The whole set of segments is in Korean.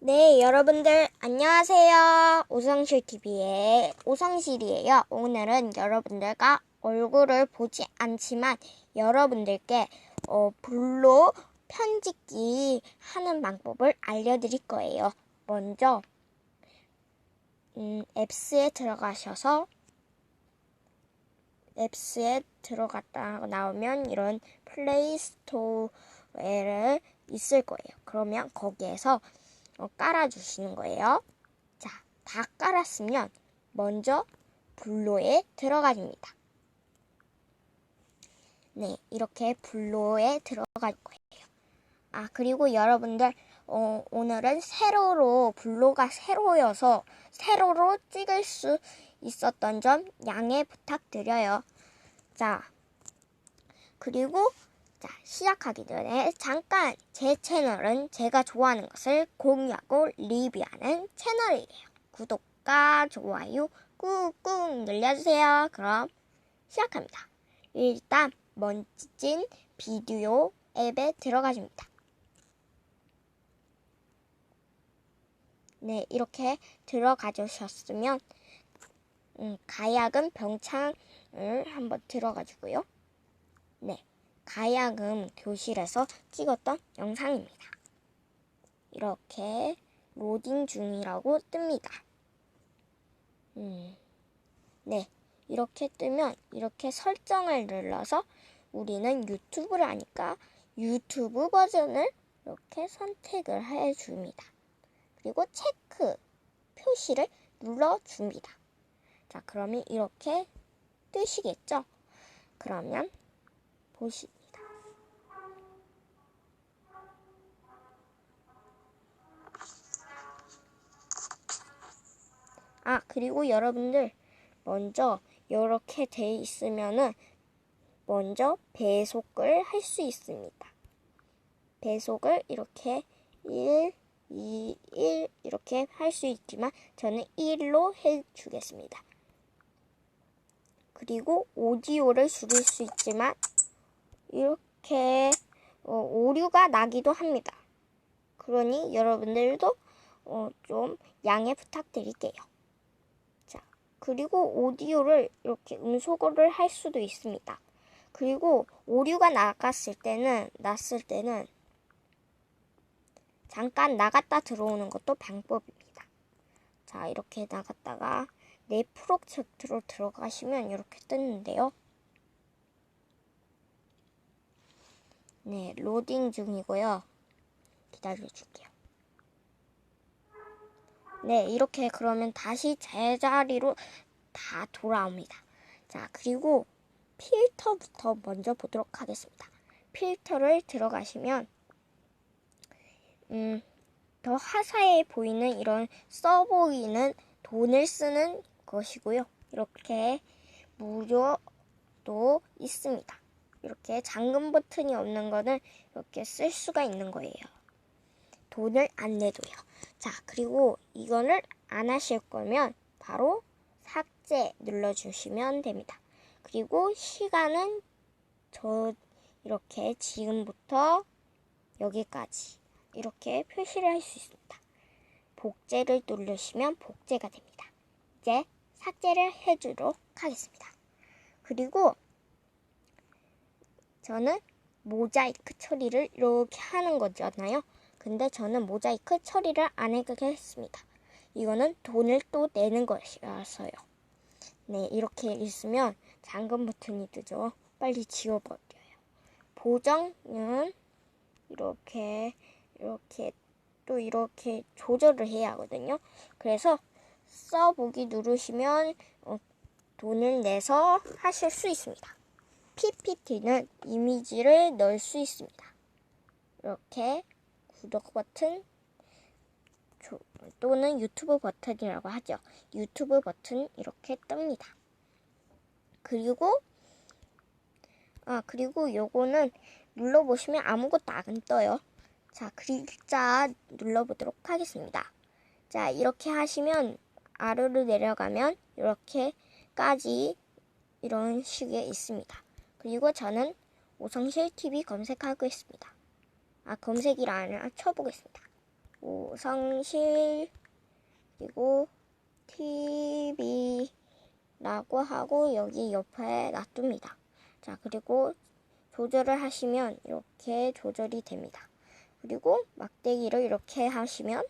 네, 여러분들 안녕하세요. 오성실 TV의 오성실이에요. 오늘은 여러분들과 얼굴을 보지 않지만 여러분들께 어, 불로 편집기 하는 방법을 알려드릴 거예요. 먼저 음, 앱스에 들어가셔서 앱스에 들어갔다 나오면 이런 플레이스토어에 있을 거예요. 그러면 거기에서 어, 깔아주시는 거예요. 자, 다 깔았으면 먼저 블로에 들어가줍니다. 네, 이렇게 블로에 들어갈 거예요. 아, 그리고 여러분들, 어, 오늘은 세로로, 블로가 세로여서 세로로 찍을 수 있었던 점 양해 부탁드려요. 자, 그리고 자, 시작하기 전에 잠깐 제 채널은 제가 좋아하는 것을 공유하고 리뷰하는 채널이에요. 구독과 좋아요 꾹꾹 눌러주세요. 그럼 시작합니다. 일단 멋진 비디오 앱에 들어가줍니다. 네, 이렇게 들어가 주셨으면 음, 가야금 병창을 한번 들어가지고요. 네. 가야금 교실에서 찍었던 영상입니다. 이렇게 로딩 중이라고 뜹니다. 음, 네. 이렇게 뜨면 이렇게 설정을 눌러서 우리는 유튜브를 하니까 유튜브 버전을 이렇게 선택을 해줍니다. 그리고 체크 표시를 눌러줍니다. 자, 그러면 이렇게 뜨시겠죠? 그러면 보시, 아, 그리고 여러분들 먼저 이렇게 돼 있으면은 먼저 배속을 할 수 있습니다. 배속을 이렇게 1, 2, 1 이렇게 할 수 있지만 저는 1로 해 주겠습니다. 그리고 오디오를 줄일 수 있지만 이렇게 어, 오류가 나기도 합니다. 그러니 여러분들도 어, 좀 양해 부탁드릴게요. 그리고 오디오를 이렇게 음소거를 할 수도 있습니다. 그리고 오류가 나갔을 때는 났을 때는 잠깐 나갔다 들어오는 것도 방법입니다. 자, 이렇게 나갔다가 내 프로젝트로 들어가시면 이렇게 뜨는데요. 네, 로딩 중이고요. 기다려 줄게요. 네, 이렇게 그러면 다시 제자리로 다 돌아옵니다. 자, 그리고 필터부터 먼저 보도록 하겠습니다. 필터를 들어가시면 음, 더 화사해 보이는 이런 써 보이는 돈을 쓰는 것이고요. 이렇게 무료도 있습니다. 이렇게 잠금 버튼이 없는 거는 이렇게 쓸 수가 있는 거예요. 돈을 안 내도요. 자, 그리고 이거를 안 하실 거면 바로 삭제 눌러주시면 됩니다. 그리고 시간은 저 이렇게 지금부터 여기까지 이렇게 표시를 할 수 있습니다. 복제를 누르시면 복제가 됩니다. 이제 삭제를 해주도록 하겠습니다. 그리고 저는 모자이크 처리를 이렇게 하는 거잖아요. 근데 저는 모자이크 처리를 안 해겠습니다. 이거는 돈을 또 내는 것이라서요. 네, 이렇게 있으면 잠금 버튼이 뜨죠. 빨리 지워버려요. 보정은 이렇게, 이렇게, 또 이렇게 조절을 해야 하거든요. 그래서 써보기 누르시면 어, 돈을 내서 하실 수 있습니다. PPT는 이미지를 넣을 수 있습니다. 이렇게 구독 버튼 또는 유튜브 버튼이라고 하죠. 유튜브 버튼 이렇게 뜹니다. 그리고 아 그리고 요거는 눌러보시면 아무것도 안 떠요. 자 글자 눌러보도록 하겠습니다. 자 이렇게 하시면 아래로 내려가면 이렇게까지 이런 식의 있습니다. 그리고 저는 오성실 TV 검색하고 있습니다. 아, 검색이라 아니라 쳐보겠습니다. 오성실 그리고 TV라고 하고 여기 옆에 놔둡니다. 자, 그리고 조절을 하시면 이렇게 조절이 됩니다. 그리고 막대기를 이렇게 하시면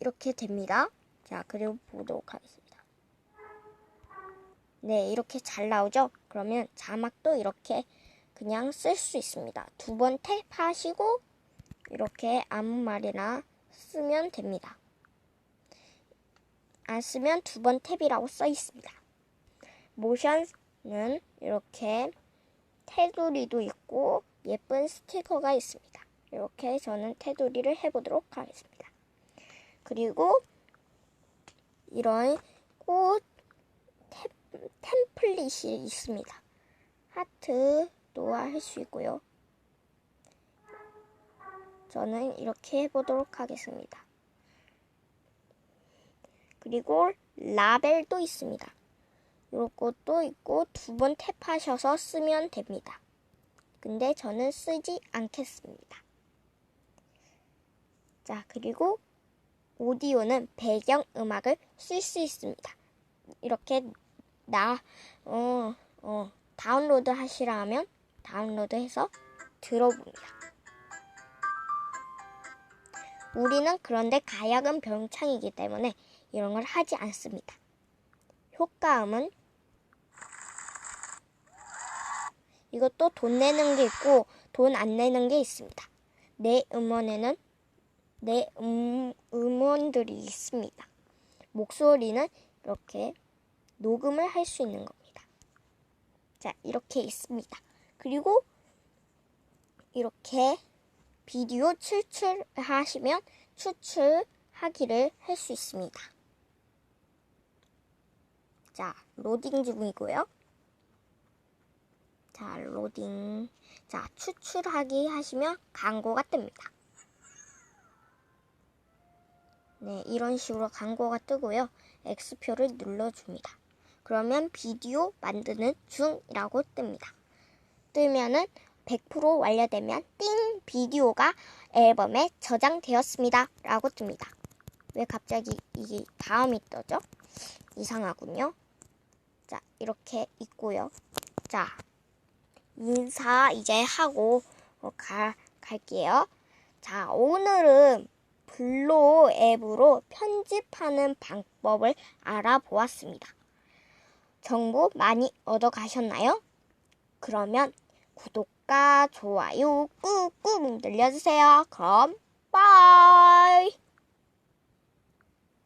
이렇게 됩니다. 자, 그리고 보도록 하겠습니다. 네, 이렇게 잘 나오죠? 그러면 자막도 이렇게 그냥 쓸 수 있습니다. 두 번 탭하시고 이렇게 아무 말이나 쓰면 됩니다. 안 쓰면 두 번 탭이라고 써 있습니다. 모션은 이렇게 테두리도 있고 예쁜 스티커가 있습니다. 이렇게 저는 테두리를 해보도록 하겠습니다. 그리고 이런 꽃 템, 템플릿이 있습니다. 하트 도할수 있고요. 저는 이렇게 해보도록 하겠습니다. 그리고 라벨도 있습니다. 이런 것도 있고 두 번 탭하셔서 쓰면 됩니다. 근데 저는 쓰지 않겠습니다. 자, 그리고 오디오는 배경 음악을 쓸 수 있습니다. 이렇게 나, 어, 어, 다운로드 하시라 하면 다운로드해서 들어봅니다. 우리는 그런데 가약은 병창이기 때문에 이런 걸 하지 않습니다. 효과음은 이것도 돈 내는 게 있고 돈 안 내는 게 있습니다. 내 음원에는 내 음, 음원들이 있습니다. 목소리는 이렇게 녹음을 할 수 있는 겁니다. 자, 이렇게 있습니다. 그리고 이렇게 비디오 추출하시면 추출하기를 할 수 있습니다. 자, 로딩 중이고요. 자, 로딩. 자, 추출하기 하시면 광고가 뜹니다. 네, 이런 식으로 광고가 뜨고요. X표를 눌러줍니다. 그러면 비디오 만드는 중이라고 뜹니다. 뜨면은 100% 완료되면 띵 비디오가 앨범에 저장되었습니다. 라고 뜹니다. 왜 갑자기 이게 다음이 떠죠? 이상하군요. 자, 이렇게 있고요. 자, 인사 이제 하고 가, 갈게요. 자, 오늘은 블로 앱으로 편집하는 방법을 알아보았습니다. 정보 많이 얻어 가셨나요? 그러면 구독과 좋아요 꾹꾹 눌러주세요. 그럼 빠이!